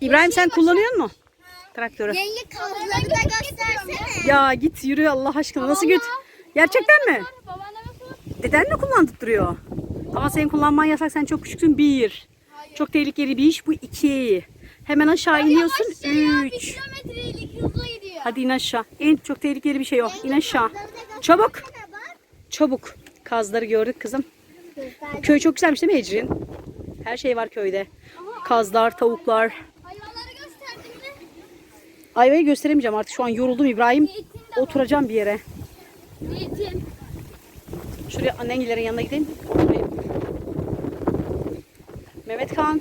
İbrahim sen kullanıyor mu? Traktörü. Yenge kavuzları da göstersene. Ya git yürü Allah aşkına. Nasıl göt? Gerçekten mi? Deden mi kullandırıyor? Ama senin kullanman yasak. Sen çok küçüksün. Bir. Çok tehlikeli bir iş. Bu iki. Hemen aşağı iniyorsun. Üç. kilometrelik hızla gidiyor. Hadi in aşağı. İn. Çok tehlikeli bir şey o. İn aşağı. Çabuk. Çabuk. Kazları gördük kızım. Köy çok güzelmiş değil mi Ecrin? Her şey var köyde. Kazlar, tavuklar. Ayvayı gösteremeyeceğim artık. Şu an yoruldum İbrahim. Oturacağım bir yere. Şuraya annengilerin yanına gideyim. Oturayım. Mehmet Kan.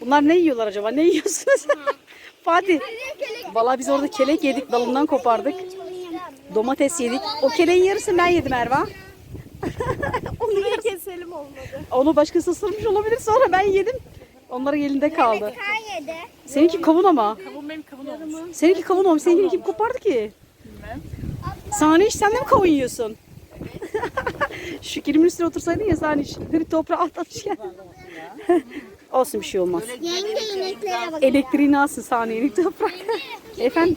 Bunlar ne yiyorlar acaba? Ne yiyorsunuz? Fatih. Valla biz orada kelek yedik. Dalından kopardık. Domates yedik. O keleğin yarısını ben yedim Erva. Olmadı. Onu başkası ısırmış olabilir. Sonra ben yedim. Onların elinde kaldı. Kan yedi. Seninki kavun ama. Kavun benim kavun olmuş. Seninki kavun olmuş. Seninkini kim kopardı ki? Bilmem. Saniye sen de mi kavun yiyorsun? Şu kilimin üstüne otursaydın ya Saniye. Direkt toprağa at at gel. Olsun bir şey olmaz. Yenge ineklere bak. Elektriğini alsın Saniye'nin toprak. Efendim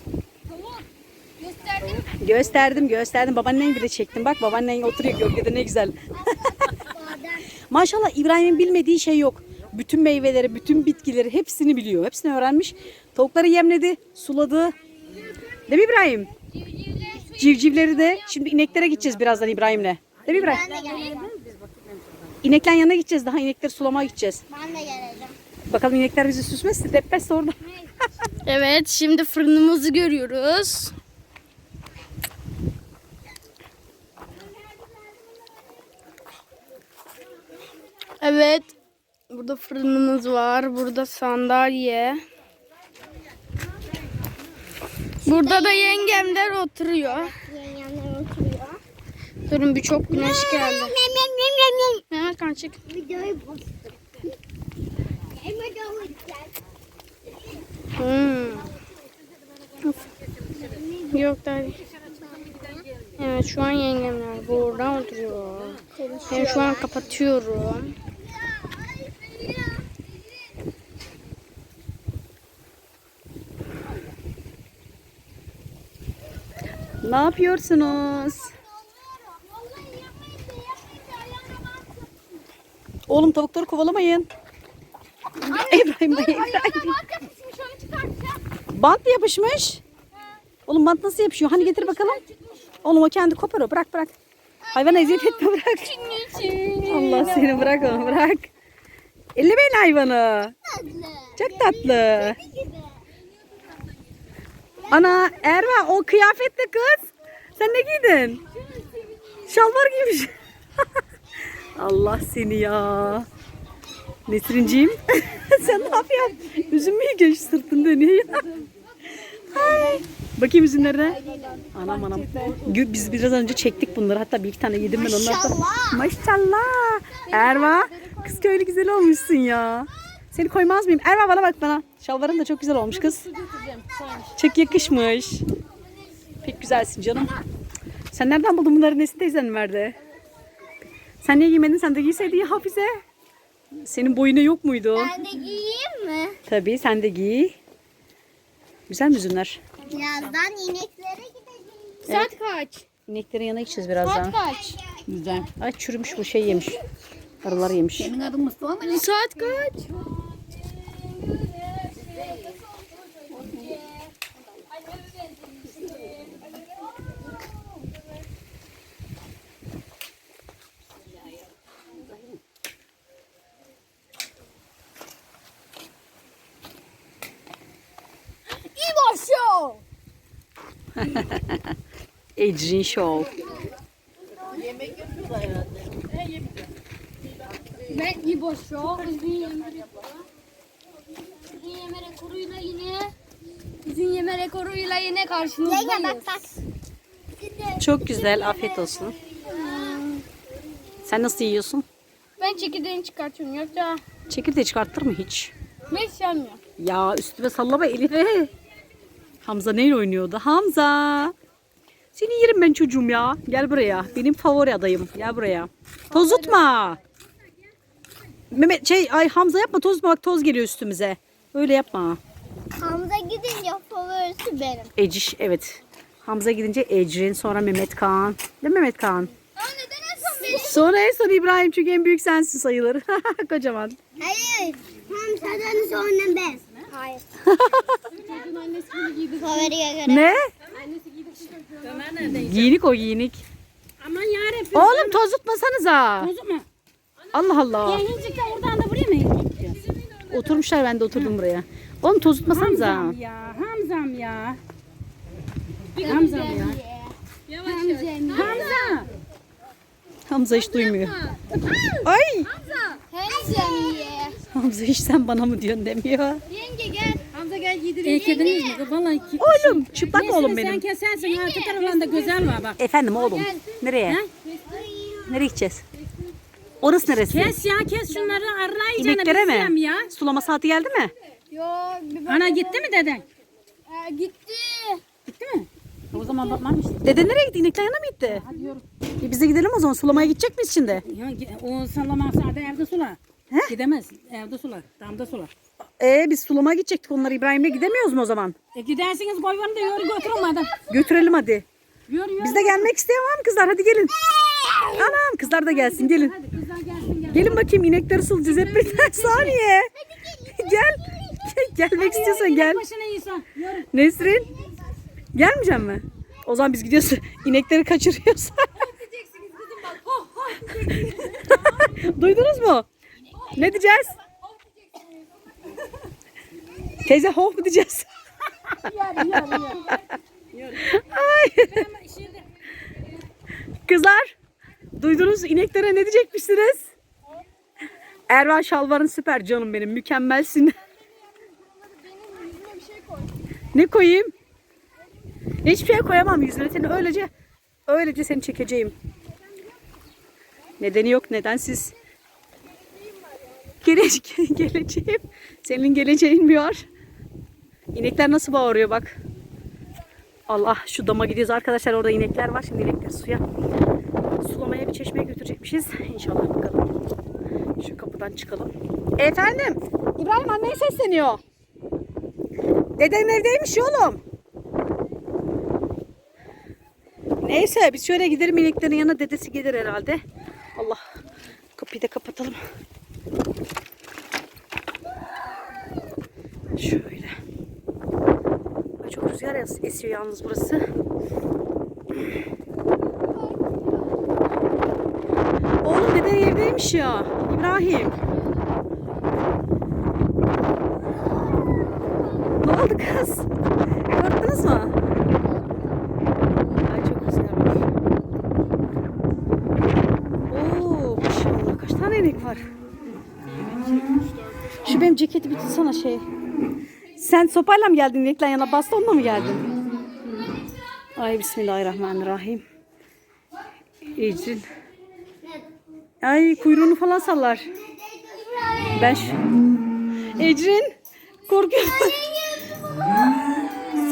gösterdim gösterdim. Babaannen bile çektim. Bak babaannen oturuyor gölgede ne güzel. Maşallah İbrahim'in bilmediği şey yok. Bütün meyveleri, bütün bitkileri hepsini biliyor. Hepsini öğrenmiş. Tavukları yemledi, suladı. Değil mi İbrahim? Civcivleri de. Şimdi ineklere gideceğiz birazdan İbrahim'le. Değil mi İbrahim? Ben de geleceğim. İneklerin yanına gideceğiz. Daha inekleri sulamaya gideceğiz. Ben de geleceğim. Bakalım inekler bizi süsmezse depmezse orada. Evet şimdi fırınımızı görüyoruz. Evet. Burada fırınımız var. Burada sandalye. Burada da yengemler oturuyor. Yengemler oturuyor. Durun bir çok güneş geldi. Mehmet kan çık. Hmm. Yok da. Evet şu an yengemler burada oturuyor. Ben şu an kapatıyorum. Ne yapıyorsunuz? Oğlum tavukları kovalamayın. İbrahim Bey, İbrahim. Bant mı yapışmış? Oğlum bant nasıl yapışıyor? Hani getir bakalım. Oğlum o kendi kopar o. Bırak bırak. Hayvana eziyet etme bırak. Allah seni bırak onu bırak. Ellemeyin hayvanı. Çok tatlı. Ana Erva o kıyafetle kız. Sen ne giydin? Şalvar giymiş. Allah seni ya. Nesrinciğim sen ne yapıyorsun? Üzüm mü yiyorsun sırtın dönüyor ya. Ay. Bakayım üzümlerine. Anam anam. Biz biraz önce çektik bunları. Hatta bir iki tane yedim ben onlardan. Maşallah. Maşallah. Erva. Kız köylü güzel olmuşsun ya. Seni koymaz mıyım? Erva bana bak bana. Şalvarın da çok güzel olmuş kız. Çok yakışmış. Pek güzelsin canım. Sen nereden buldun bunları? Nesin teyzen verdi? Sen niye giymedin? Sen de giyseydin ya Hafize. Senin boyuna yok muydu? Ben de giyeyim mi? Tabii sen de giy. Güzel mi üzümler? Birazdan ineklere gideceğim. Saat kaç? İneklerin yanına gideceğiz birazdan. kaç? Güzel. Ay çürümüş bu şey yemiş. Arılar yemiş. Senin adın Mustafa mı? Saat kaç? İbo Show. Ecrin Show. Ben İbo Show. Üzün yeme rekoru. Üzün yeme rekoruyla yine Üzün yeme rekoruyla yine karşınızdayız. Yenge bak bak. Çok güzel. Afiyet olsun. Sen nasıl yiyorsun? Ben çekirdeğini çıkartıyorum yoksa Çekirdeği çıkarttır mı hiç? hiç yanmıyor. Ya üstüme sallama Elif'e. Hamza neyle oynuyordu? Hamza. Seni yerim ben çocuğum ya. Gel buraya. Benim favori adayım. Gel buraya. Tozutma. Mehmet şey ay Hamza yapma toz bak toz geliyor üstümüze. Öyle yapma. Hamza gidince favorisi benim. Eciş evet. Hamza gidince Ecrin sonra Mehmet Kaan. Değil mi Mehmet Kaan? Aa neden en son benim? Sonra en son İbrahim çünkü en büyük sensin sayılır. Kocaman. Hayır. Hamza'dan sonra ben. Hayır. Favoriye göre. Ne? Giyinik o giyinik. Aman yarabbim. Oğlum toz tutmasanıza. Bozuk mu? Allah Allah. Da oradan da buraya mı gideceğiz? Oturmuşlar ben de oturdum buraya. Oğlum toz tutmasanıza. Hamzam ya, Hamzam ya. Hamzam ya. Hamza. Hamza hiç duymuyor. Ay. Hamza ye. Hamza hiç sen bana mı diyorsun demiyor. Yenge gel. Hamza gel gidelim. E, kediniz mi? Vallahi ki. Oğlum çıplak Neyse, oğlum Sen benim. kesersin. Arka tarafında güzel var bak. Efendim oğlum. Nereye? Ha? Nereye gideceğiz? Orası neresi? Kes ya kes şunları arlayacağına İneklere mi? ya. Sulama saati geldi mi? Yo bir Ana gitti mi deden? Aa, gitti. Gitti mi? O zaman bakmam işte. Dede nereye gitti? İnekler yanına mı gitti? Hadi yürü. E biz de gidelim o zaman. Sulamaya gidecek miyiz şimdi? Ya, o sallama sade evde sular. He? Gidemez. Evde sular. Damda sular. Ee biz sulamaya gidecektik. Onları İbrahim'le gidemiyoruz mu o zaman? E gidersiniz koyvarım da yürü götürün madem. Götürelim hadi. Yürü yürü. Biz de gelmek isteyen var mı kızlar? Hadi gelin. Anam kızlar da gelsin gelin. Hadi kızlar gelsin gel. Gelin bakayım inekleri sulayacağız hep birden saniye. Gel. Gelmek istiyorsan gel. Başına. Nesrin. Gelmeyecek mi? O zaman biz gidiyoruz. İnekleri kaçırıyoruz. Duydunuz mu? Ne diyeceğiz? Teyze hoh mu diyeceğiz? Ay. Kızlar duydunuz ineklere ne diyecekmişsiniz? Ervan şalvarın süper canım benim mükemmelsin. Ne koyayım? Hiçbir şey koyamam yüzüne. Seni öylece öylece seni çekeceğim. Nedeni yok nedensiz. Gele geleceğim. Senin geleceğin mi var? İnekler nasıl bağırıyor bak. Allah şu dama gidiyoruz arkadaşlar orada inekler var. Şimdi inekleri suya sulamaya bir çeşmeye götürecekmişiz. İnşallah bakalım. Şu kapıdan çıkalım. Efendim İbrahim anneye sesleniyor. Deden evdeymiş oğlum. Neyse biz şöyle gidelim ineklerin yanına dedesi gelir herhalde. Allah kapıyı da kapatalım. Şöyle. Çok rüzgar es- esiyor yalnız burası. Oğlum deden evdeymiş ya. İbrahim. Ne oldu kız? Korktunuz mu? Ay çok rüzgar var. Oo maşallah kaç tane inek var? Bir tutsana şey. Sen sopayla mı geldin inekle yana bastonla mı geldin? Ay bismillahirrahmanirrahim. Ecrin. Ay kuyruğunu falan sallar. Ben şu... Ecrin korkuyorum.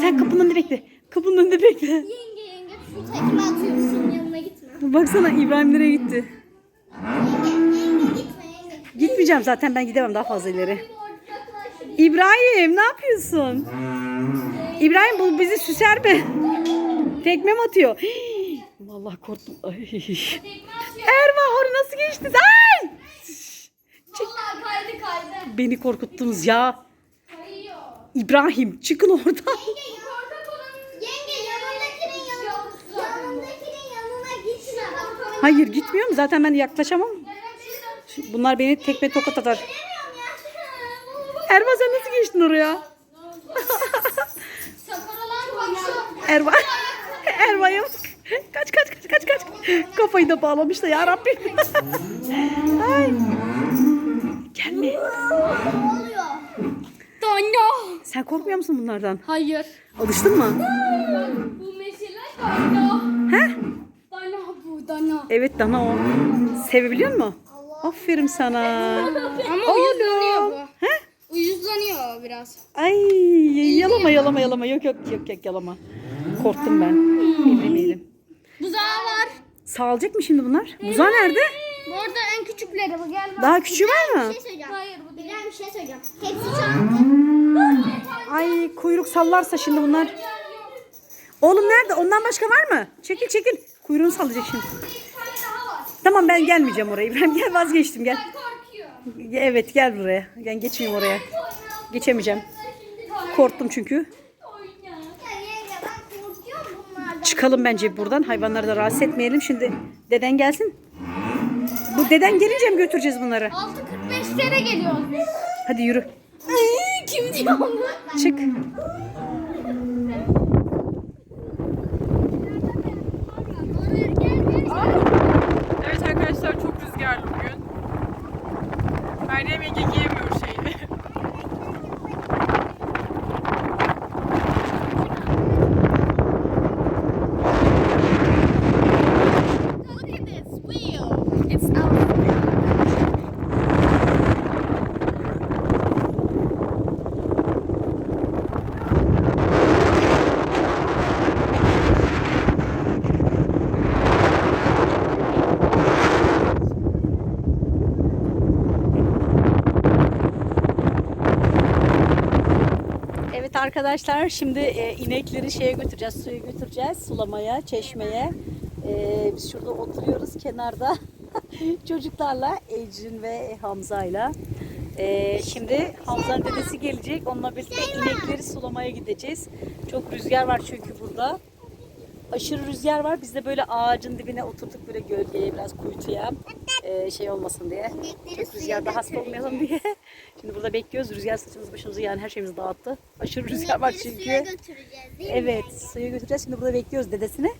Sen kapının önünde bekle. Kapının önünde bekle. Yenge yenge şu tekme atıyorum yanına gitme. Baksana İbrahim nereye gitti? Yenge yenge gitme yenge. Gitmeyeceğim zaten ben gidemem daha fazla ileri. İbrahim ne yapıyorsun? İbrahim bu bizi süser mi? Tekme mi atıyor? Hii, Vallahi korktum. Ay. Erva oraya nasıl geçtiniz? Ay! Vallahi kaydı kaydı. Beni korkuttunuz ya. Kayıyor. İbrahim çıkın oradan. Yenge korkak olan yenge yanındakinin yanına yanındakinin yanına gitme. Bak, Hayır gitmiyorum zaten ben yaklaşamam. Bunlar beni tekme tokat atar. Erva sen nasıl geçtin oraya? Komşu. Erva. Erva'ya. Kaç kaç kaç kaç kaç. Kafayı da bağlamış da ya Rabbim. Ay. Gelme. Dana. Sen korkmuyor musun bunlardan? Hayır. Alıştın mı? Bu mesele dana. He? Dana bu dana. Evet Dana o. Sevebiliyor musun? Aferin sana. Ama. He? Uyuzlanıyor biraz. Ay yalama yalama yalama. Yok yok yok yok yalama. Korktum ben. Elim elim. Buzağı var. Sağlayacak mı şimdi bunlar? Buzağı nerede? Bu Orada en küçükleri bu gel bak. Daha küçüğü var mı? Bir şey söyleyeceğim. Hayır bu değil. Bir şey söyleyeceğim. Hepsi çarptı. Ay kuyruk sallarsa şimdi bunlar. Oğlum nerede? Ondan başka var mı? Çekil çekil. Kuyruğunu sallayacak şimdi. Tamam ben gelmeyeceğim oraya. İbrahim gel vazgeçtim gel. Evet gel buraya. Ben geçmeyeyim oraya. Geçemeyeceğim. Korktum çünkü. Ya yenge ben korkuyorum bunlardan. Çıkalım bence buradan. Hayvanları da rahatsız etmeyelim. Şimdi deden gelsin. Bu deden gelince mi götüreceğiz bunları? 6.45 sene geliyoruz biz. Hadi yürü. Kim diyor onu? Çık. Evet arkadaşlar çok rüzgarlı bugün. Meryem giyemiyor Evet arkadaşlar şimdi e, inekleri şeye götüreceğiz, suya götüreceğiz, sulamaya, çeşmeye. E, biz şurada oturuyoruz kenarda çocuklarla, Ecrin ve Hamza'yla. E, şimdi Hamza'nın dedesi gelecek, onunla birlikte inekleri sulamaya gideceğiz. Çok rüzgar var çünkü burada. Aşırı rüzgar var. Biz de böyle ağacın dibine oturduk böyle gölgeye biraz kuytuya e, şey olmasın diye. Çok rüzgarda hasta olmayalım diye. Şimdi burada bekliyoruz. Rüzgar saçımız başımızı yani her şeyimizi dağıttı. Aşırı rüzgar var çünkü. Suya götüreceğiz değil mi? Evet suya götüreceğiz. Şimdi burada bekliyoruz dedesini.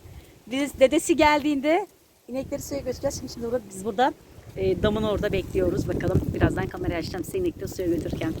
Biz, dedesi geldiğinde inekleri suya götüreceğiz. Şimdi, şimdi burada, biz burada e, damın orada bekliyoruz. Bakalım birazdan kamerayı açacağım size inekleri suya götürürken.